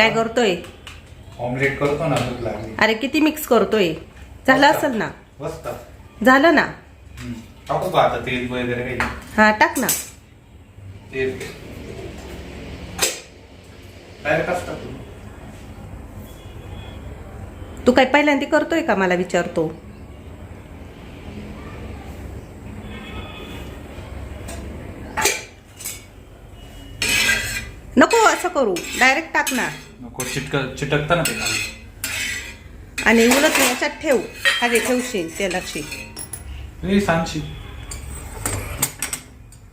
काय करतोय? ऑमलेट करतो ना भूक लागली. अरे किती मिक्स करतोय? झालं असेल ना? झालं ना? टाकू का आता तेल वगैरे काही? हा टाक ना. तेल. डायरेक्ट असतात तू काय पहिल्यांदा करतोय का? मला विचारतो. नको असं करू. डायरेक्ट टाक ना. नको चिटक चिटकतं ना ते. आणि उलट याच्यात ठेव. खाली ठेवशील तेलाची. ए सांगशी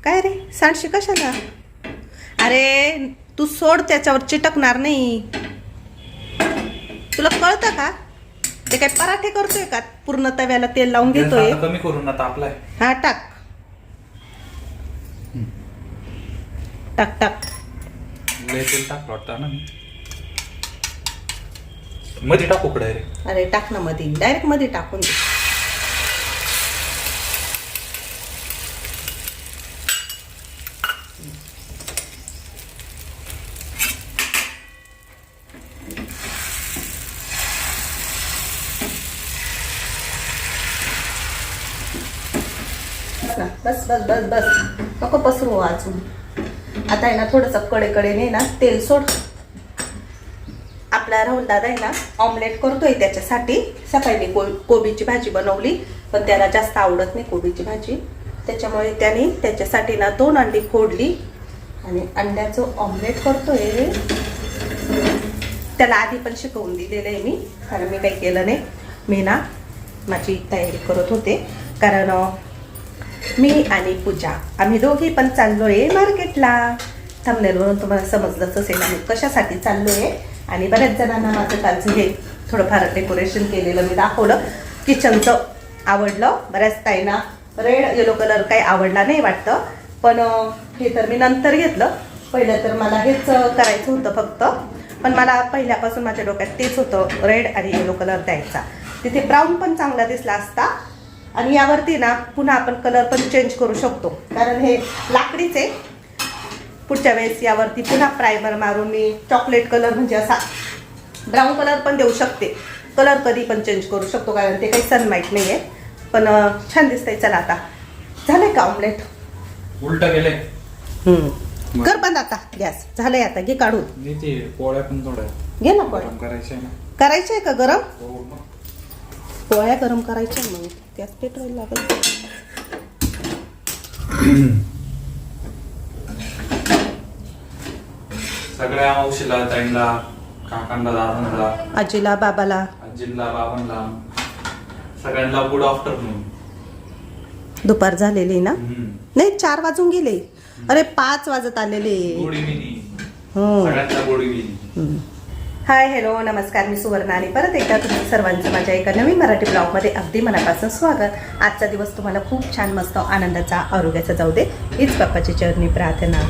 काय रे? सांडशी कशाला? अरे तू सोड त्याच्यावर चिटकणार नाही. तुला कळतं का? ते काय पराठे करतोय का? पूर्ण तव्याला तेल लावून घेतोय? आता कमी करून ना तापलाय हा टाक. टाक टाक. लय तेल टाकलं वाटतं ना मी. मध्ये टाकू का डायरेक्ट अरे टाक ना मध्ये डायरेक्टमध्ये टाकून दे. बस ना, बस बस बस बस. नको पसरू हो अजून. आता आहे ना थोडंसं कडे कडेने ना तेल सोड. आपला राहुल दादा आहे ना ऑमलेट करतोय त्याच्यासाठी. सकाळी मी को कोबीची भाजी बनवली पण त्याला जास्त आवडत नाही कोबीची भाजी. त्याच्यामुळे त्याने त्याच्यासाठी ना दोन अंडी फोडली. आणि अंड्याचं ऑमलेट करतोय त्याला आधी पण शिकवून दिलेलं आहे मी कारण मी काही केलं नाही. मी ना माझी तयारी करत होते. कारण मी आणि पूजा आम्ही दोघी पण चाललो आहे मार्केटला थांबलेलो तुम्हाला समजलंच असेल आम्ही कशासाठी चाललो आहे आणि बऱ्याच जणांना माझं कालचं हे थोडंफार डेकोरेशन केलेलं मी दाखवलं. किचनचं आवडलं. बऱ्याच ताईंना रेड येलो कलर काही आवडला नाही वाटतं. पण हे तर मी नंतर घेतलं. पहिलं तर मला हेच करायचं होतं फक्त. पण मला पहिल्यापासून माझ्या डोक्यात तेच होतं रेड आणि येलो कलर द्यायचा. तिथे ब्राऊन पण चांगला दिसला असता. आणि यावरती ना पुन्हा आपण कलर पण चेंज करू शकतो. कारण हे लाकडीच आहे. पुढच्या वेळेस यावरती पुन्हा प्रायमर मारून मी चॉकलेट कलर म्हणजे असा ब्राऊन कलर पण देऊ शकते. कलर कधी पण चेंज करू शकतो कारण ते काही सनमाईट नाही आहे पण छान दिसतंय. चला आता. झालंय का ऑमलेट उलट गेले कर बंद आता. गॅस झालंय आता. घे काढून. ते पोळ्या पण थोड्या घे ना पण गरम करायचे ना. आहे का गरम? हो. पोळ्या गरम करायच्या मग. त्याच पेटवायला लागेल. सगळ्या मावशीला ताईंला काकांना दादांना आजीला बाबाला. आजीला बाबांना सगळ्यांना गुड आफ्टरनून दुपार झालेली ना? नाही चार वाजून गेले. अरे पाच वाजत आलेले. गुड इव्हिनिंग हम्म. सगळ्यांना गुड इव्हिनिंग हाय हॅलो नमस्कार. मी सुवर्णा आणि परत एकदा तुम्ही सर्वांचं माझ्या एका नवीन मराठी ब्लॉगमध्ये अगदी मनापासून स्वागत. आजचा दिवस तुम्हाला खूप छान मस्त आनंदाचा आरोग्याचा जाऊ दे. हीच बाप्पाची चरणी प्रार्थना.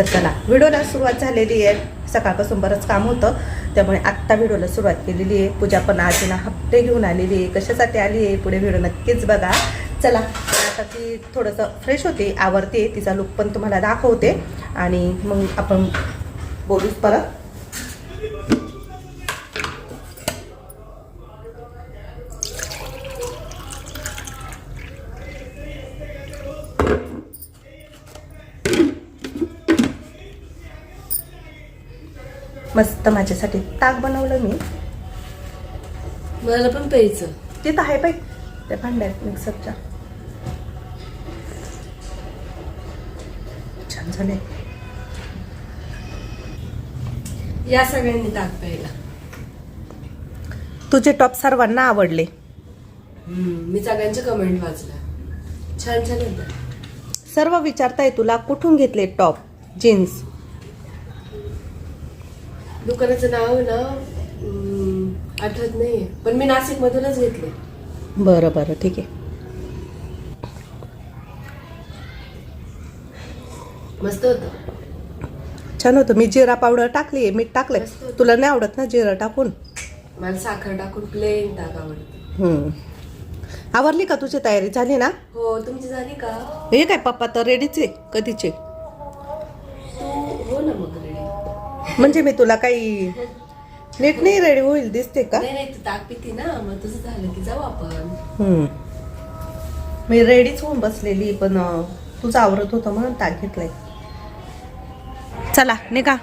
तर चला व्हिडिओला सुरुवात झालेली आहे. सकाळपासून बरंच काम होतं. त्यामुळे आत्ता व्हिडिओला सुरुवात केलेली आहे. पूजा पण आजीना हप्ते घेऊन आलेली आहे. कशासाठी आली आहे? पुढे व्हिडिओ नक्कीच बघा. चला आता ती थोडंसं फ्रेश होते आवडते तिचा लुक पण तुम्हाला दाखवते. आणि मग आपण बोलूच परत. मस्त माझ्यासाठी ताक बनवलं मी. मला पण प्यायचं. तिथं आहे पाय त्या भांड्यात मिक्सरच्या छान झाले. या सगळ्यांनी ताक प्यायला. तुझे टॉप सर्वांना आवडले. मी सगळ्यांचे कमेंट वाचल्या. छान छान सर्व विचारताय तुला कुठून घेतले टॉप जीन्स दुकानाचं नाव ना आठवत नाहीये. पण मी नाशिक मधूनच घेतले. बरं बरं ठीक आहे. मस्त होतं. छान होतं. मी जिरा पावडर टाकली मीठ टाकलंय. मस्त होतं. तुला नाही आवडत ना जिरा टाकून? मला साखर टाकून प्लेन ताक आवडतं. हम्म. आवरली का तुझी तयारी? झाली ना? हो तुमची झाली का? हे काय पप्पा तर रेडीच आहे कधीचे तू हो ना मग रेडी म्हणजे मी तुला काही नीट नाही रेडी होईल दिसते का? नाही नाही तू ताक पिती ना मग तुझं झालं की जाऊ आपण. हम्म. मी रेडीच होऊन बसलेली पण अं, तुझं आवरत होतं म्हणून ताक घेतलंय. चला निघा.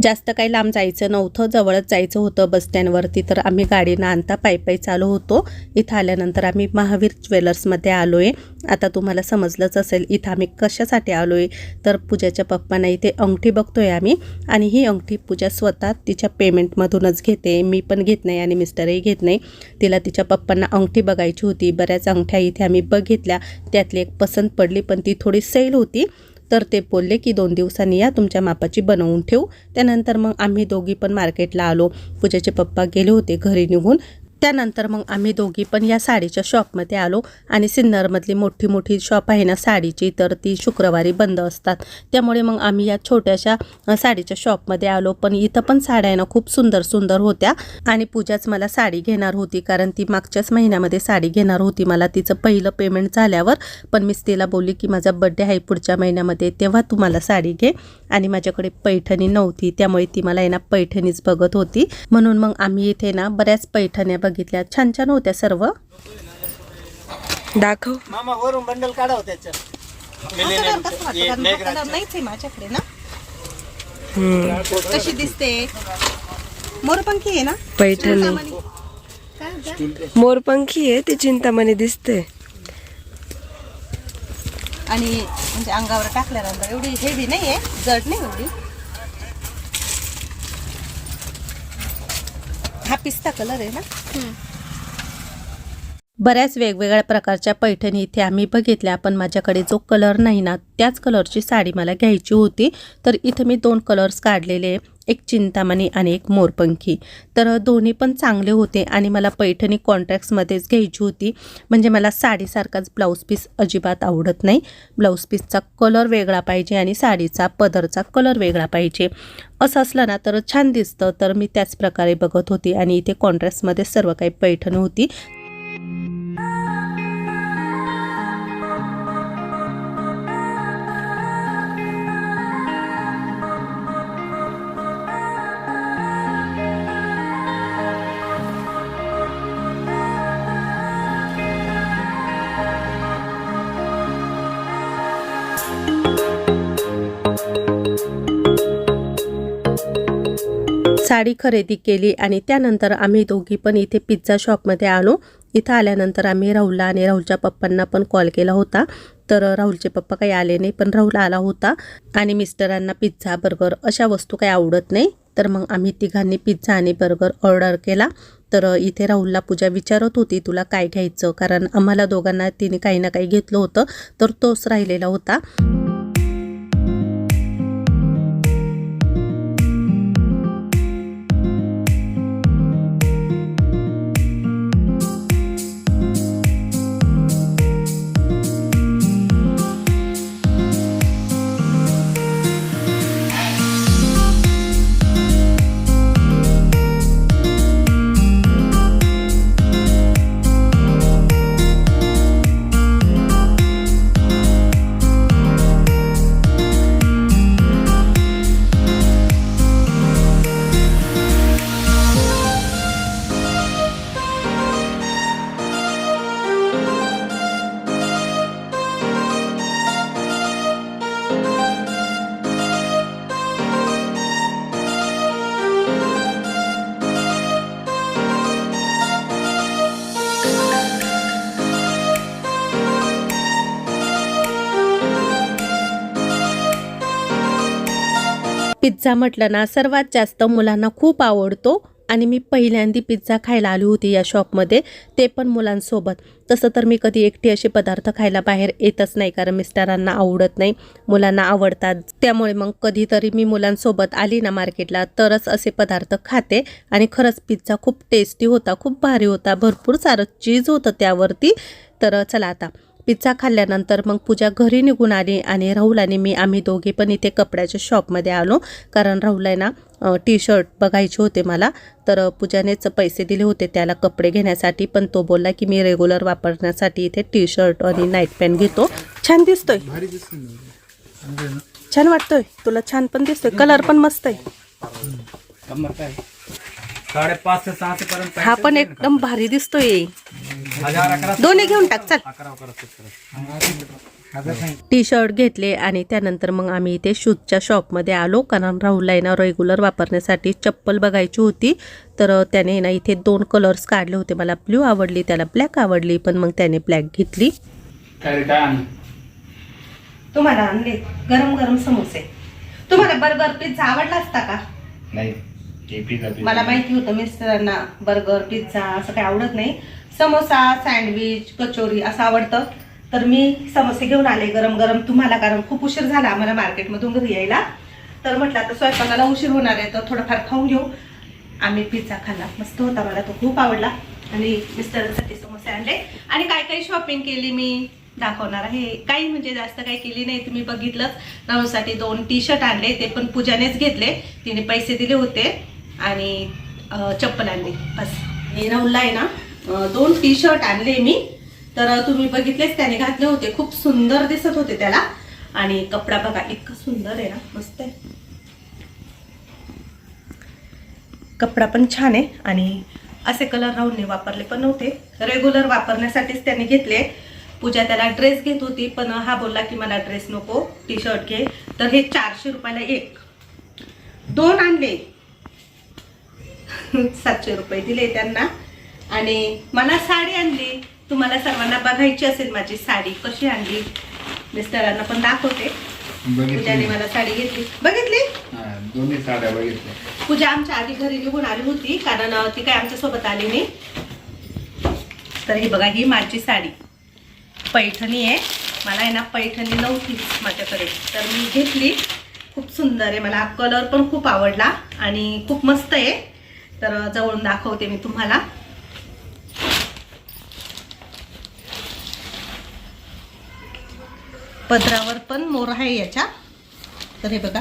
जास्त काही लांब जायचं नव्हतं जवळच जायचं होतं बस स्टँडवरती तर आम्ही गाडीनं आणता पायी पायी चालू होतो. इथं आल्यानंतर आम्ही महावीर ज्वेलर्समध्ये आलो आहे आता तुम्हाला समजलंच असेल इथं आम्ही कशासाठी आलो आहे तर पूजाच्या पप्पांना इथे अंगठी बघतो आहे आम्ही आणि ही अंगठी पूजा स्वतः तिच्या पेमेंटमधूनच घेते. मी पण घेत नाही आणि मिस्टरही घेत नाही. तिला तिच्या पप्पांना अंगठी बघायची होती. बऱ्याच अंगठ्या इथे आम्ही बघितल्या. त्यातली एक पसंत पडली पण ती थोडी सैल होती. तर ते बोलले की दोन दिवसांनी या तुमच्या मापाची बनवून ठेवू. त्यानंतर मग आम्ही दोघी पण मार्केटला आलो. पूजाचे पप्पा गेले होते घरी निघून. त्यानंतर मग आम्ही दोघी पण या साडीच्या शॉपमध्ये आलो आणि सिन्नरमधली मोठी मोठी शॉप आहे ना साडीची तर ती शुक्रवारी बंद असतात. त्यामुळे मग आम्ही या छोट्याशा साडीच्या शॉपमध्ये आलो. पण इथं पण साड्या आहे ना खूप सुंदर सुंदर होत्या. आणि पूजाच मला साडी घेणार होती कारण ती मागच्याच महिन्यामध्ये साडी घेणार होती. मला तिचं पहिलं पेमेंट झाल्यावर पण मीच तिला बोलली की माझा बड्डे आहे पुढच्या महिन्यामध्ये तेव्हा तू मला साडी घे. आणि माझ्याकडे पैठणी नव्हती त्यामुळे ती मला आहे ना पैठणीच बघत होती. म्हणून मग आम्ही इथे ना बऱ्याच पैठण्या बघितल्या छान छान होत्या सर्व. दाखव. मामा वरून बंडल काढा हो त्याचं. हे. नाहीच आहे माझ्याकडे ना? कशी दिसते? मोरपंखी आहे ना? पैठणी. मोरपंखी आहे ती चिंतामणी दिसते. आणि म्हणजे अंगावर टाकल्यानंतर एवढी हेवी नाही आहे जड नाही एवढी. हा पिस्ता कलर आहे ना? Hmm. बऱ्याच वेगवेगळ्या प्रकारच्या पैठणी इथे आम्ही बघितल्या पण माझ्याकडे जो कलर नाही ना त्याच कलरची साडी मला घ्यायची होती. तर इथे मी दोन कलर्स काढलेले एक चिंतामणी आणि एक मोरपंखी. तर दोन्ही पण चांगले होते आणि मला पैठणी कॉन्ट्रॅक्ट्समध्येच घ्यायची होती. म्हणजे मला साडीसारखाच ब्लाऊज पीस अजिबात आवडत नाही. ब्लाऊज पीसचा कलर वेगळा पाहिजे आणि साडीचा पदरचा कलर वेगळा पाहिजे. असं असलं ना तर छान दिसतं. तर मी त्याच प्रकारे बघत होती आणि इथे कॉन्ट्रॅक्ट्समध्ये सर्व काही पैठण होती. साडी खरेदी केली आणि त्यानंतर आम्ही दोघी पण इथे पिझ्झा शॉपमध्ये आलो. इथं आल्यानंतर आम्ही राहुलला आणि राहुलच्या पप्पांना पण कॉल केला होता. तर राहुलचे पप्पा काही आले नाही पण राहुल आला होता आणि मिस्टरांना पिझ्झा बर्गर अशा वस्तू काही आवडत नाही. तर मग आम्ही तिघांनी पिझ्झा आणि बर्गर ऑर्डर केला. तर इथे राहुलला पूजा विचारत होती तुला काय घ्यायचं? कारण आम्हाला दोघांना तिने काही ना काही घेतलं होतं तर तोच राहिलेला होता. पिझ्झा म्हटलं ना सर्वात जास्त मुलांना खूप आवडतो आणि मी पहिल्यांदी पिझ्झा खायला आली होती या शॉपमध्ये ते पण मुलांसोबत. तसं तर मी कधी एकटी असे पदार्थ खायला बाहेर येतच नाही कारण मिस्टरांना आवडत नाही मुलांना आवडतात. त्यामुळे मग कधीतरी मी मुलांसोबत आली ना मार्केटला तरच असे पदार्थ खाते आणि खरंच पिझ्झा खूप टेस्टी होता खूप भारी होता भरपूर सारं चीज होतं त्यावरती. तर चला आता पिझ्झा खाल्ल्यानंतर मग पूजा घरी निघून आली आणि राहुल आणि मी आम्ही दोघे पण इथे कपड्याच्या शॉपमध्ये आलो. कारण राहुल आहे ना टी शर्ट बघायचे होते मला. तर पूजानेच पैसे दिले होते त्याला कपडे घेण्यासाठी. पण तो बोलला की मी रेग्युलर वापरण्यासाठी इथे टी शर्ट आणि नाईट पॅन्ट घेतो. छान दिसतोय. ना? छान वाटतोय. तुला छान पण दिसतोय. कलर पण मस्त आहे. साडेपाच ते सहाशे पर्यंत हा पण एकदम भारी दिसतोय. हजार अकरा दोन्ही घेऊन टाक चल. अकरा अकरा सतरा टी शर्ट घेतले आणि त्यानंतर मग आम्ही इथे शूजच्या शॉपमध्ये आलो. कारण राहुलला ना रेग्युलर वापरण्यासाठी चप्पल बघायची होती. तर त्याने ना इथे दोन कलर्स काढले होते. मला ब्ल्यू आवडली त्याला ब्लॅक आवडली पण मग त्याने ब्लॅक घेतली. तुम्हाला आणले गरम गरम समोसे. तुम्हाला बर्गर पिझ्झा आवडला असता का? नाही. मला माहिती होतं मिस्टरांना बर्गर पिझ्झा असं काही आवडत नाही. समोसा सँडविच कचोरी असं आवडतं. तर मी समोसे घेऊन आले गरम गरम तुम्हाला कारण खूप उशीर झाला आम्हाला मार्केटमधून घरी यायला. तर म्हटलं आता स्वयंपाकाला उशीर होणार आहे तर थोडंफार खाऊन घेऊ. आम्ही पिझ्झा खाल्ला. मस्त होता मला तो खूप आवडला. आणि मिस्टरांसाठी समोसे आणले. आणि काय काय शॉपिंग केली मी दाखवणार आहे. काही म्हणजे जास्त काही केली नाही तुम्ही बघितलंच. राहुलसाठी दोन टी शर्ट आणले ते पण पूजानेच घेतले. तिने पैसे दिले होते. आणि चप्पल आणली. बस. हे राहुलला आहे ना दोन टी शर्ट आणले मी. तर तुम्ही बघितलेच त्याने घातले होते. खूप सुंदर दिसत होते त्याला. आणि कपडा बघा इतका सुंदर आहे ना. मस्त आहे. कपडा पण छान आहे. आणि असे कलर राहून वापरले पण नव्हते. रेग्युलर वापरण्यासाठीच त्याने घेतले. पूजा त्याला ड्रेस घेत होती पण हा बोलला की मला ड्रेस नको टी शर्ट घे. तर हे चारशे रुपयाला एक. दोन आणले. सातशे रुपये दिले त्यांना. आणि मला साडी आणली. तुम्हाला सर्वांना बघायची असेल माझी साडी कशी आणली. मिस्टरांना पण दाखवते. पूजाने मला साडी घेतली. बघितली? दोन्ही साड्या बघितल्या. पूजा आमच्या आधी घरी निघून आली होती कारण ती काय आमच्यासोबत आली नाही. तर ही बघा ही माझी साडी. पैठणी आहे. मला आहे ना पैठणी नव्हती माझ्याकडे. तर मी घेतली. खूप सुंदर आहे. मला कलर पण खूप आवडला आणि खूप मस्त आहे. तर जवळून दाखवते मी तुम्हाला. पदरावर पण मोर आहे याच्या. तर हे बघा.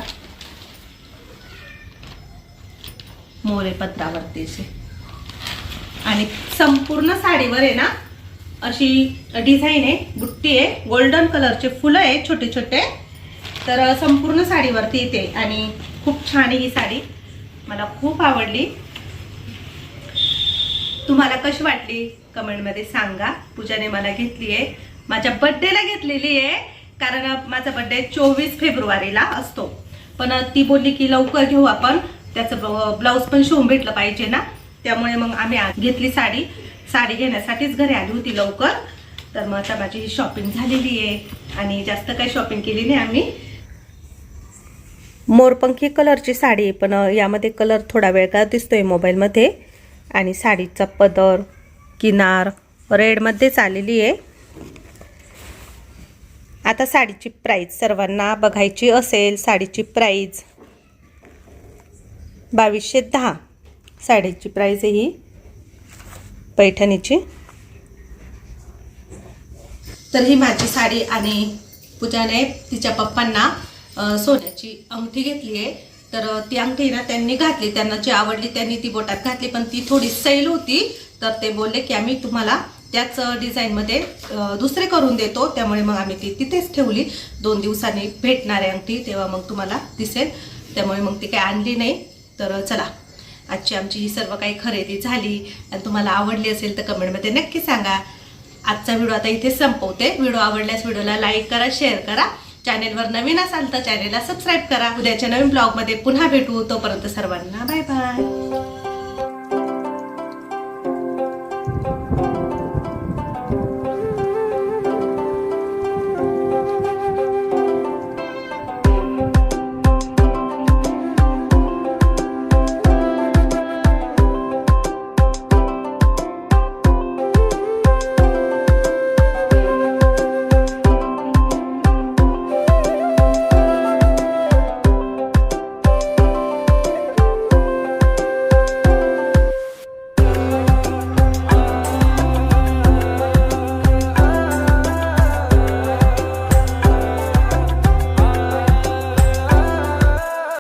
मोरे पत्रावरती असे. आणि संपूर्ण साडीवर आहे ना अशी डिझाईन आहे बुट्टी आहे गोल्डन कलरचे फुलं आहे छोटे छोटे. तर संपूर्ण साडीवरती येते आणि खूप छान आहे ही साडी. मला खूप आवडली. तुम्हाला कशी वाटली? कमेंटमध्ये सांगा. पूजाने मला घेतली आहे. माझ्या बड्डेला घेतलेली आहे. कारण माझा बड्डे चोवीस फेब्रुवारीला असतो. पण ती बोलली की लवकर घेऊ आपण. त्याचं ब्लाऊज पण शिवून भेटलं पाहिजे ना. त्यामुळे मग आम्ही घेतली साडी. साडी घेण्यासाठीच घरी आली होती लवकर. तर मग आता माझी शॉपिंग झालेली आहे. आणि जास्त काही शॉपिंग केली नाही आम्ही. मोरपंखी कलरची साडी पण यामध्ये कलर थोडा वेगळा दिसतोय मोबाईलमध्ये आणि साडीचा पदर किनार रेडमध्येच आलेली आहे. आता साडीची प्राईज सर्वांना बघायची असेल साडीची प्राईज बावीसशे दहा. साडीची प्राईज आहे ही पैठणीची. तर ही माझी साडी आणि पूजाने तिच्या पप्पांना सोन्याची अंगठी घेतली आहे. तर ती अंगठी ना त्यांनी घातली त्यांना जी आवडली त्यांनी ती बोटात घातली पण ती थोडी सैल होती. तर ते बोलले की आम्ही तुम्हाला त्याच डिझाईनमध्ये दुसरे करून देतो. त्यामुळे मग आम्ही ती तिथेच ठेवली. दोन दिवसांनी भेटणार आहे अंगठी तेव्हा मग तुम्हाला दिसेल. त्यामुळे मग ती काही आणली नाही. तर चला. आजची आमची ही सर्व काही खरेदी झाली. आणि तुम्हाला आवडली असेल तर कमेंटमध्ये नक्की सांगा. आजचा व्हिडिओ आता इथे संपवते. व्हिडिओ आवडल्यास व्हिडिओला लाईक करा शेअर करा. चॅनेलवर नवीन असाल तर चॅनेलला सबस्क्राईब करा. उद्याच्या नवीन ब्लॉगमध्ये पुन्हा भेटू. तोपर्यंत सर्वांना बाय बाय